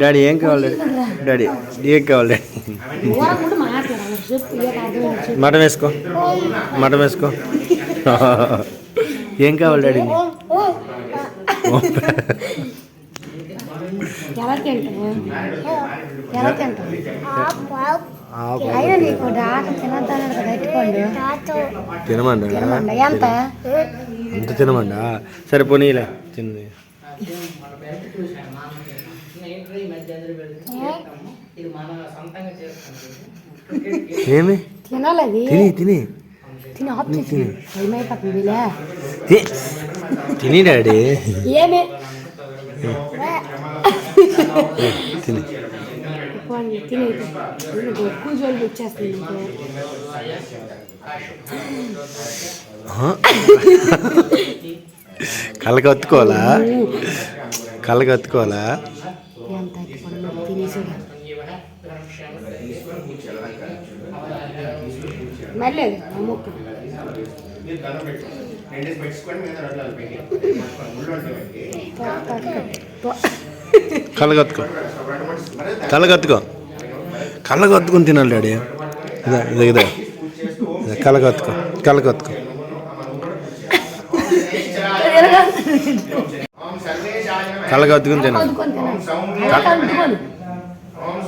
Daddy ఏం కావాలి? Daddy ఏం కావాలి? మటం వేసుకో మటం వేసుకో. ఏం కావాలి డాడీ? తినమండి అంత తినమండా సరే పోనీలే. తిన్నది ఏమి? తినాలి తిని తిని. తిని ఆఫ్ చేసి. ఏమైపోతుందిలే తి- తిని డాడీ ఏమి? తిని. పోనీ, తిని. కూజోళ్ళు వచ్చేస్తుంది నీకు. కళ్ళకి కళ్ళకి ఎంత ఎత్తుకోండి తినేసాడు మళ్ళీ కళ్ళకి అత్తుకో కళ్ళకి అత్తుకొని తినాలి డాడీ. ఇదా ఇదా ఇదా. ఇదా, కళ్ళకి అత్తుకొని తినాలి. ఓం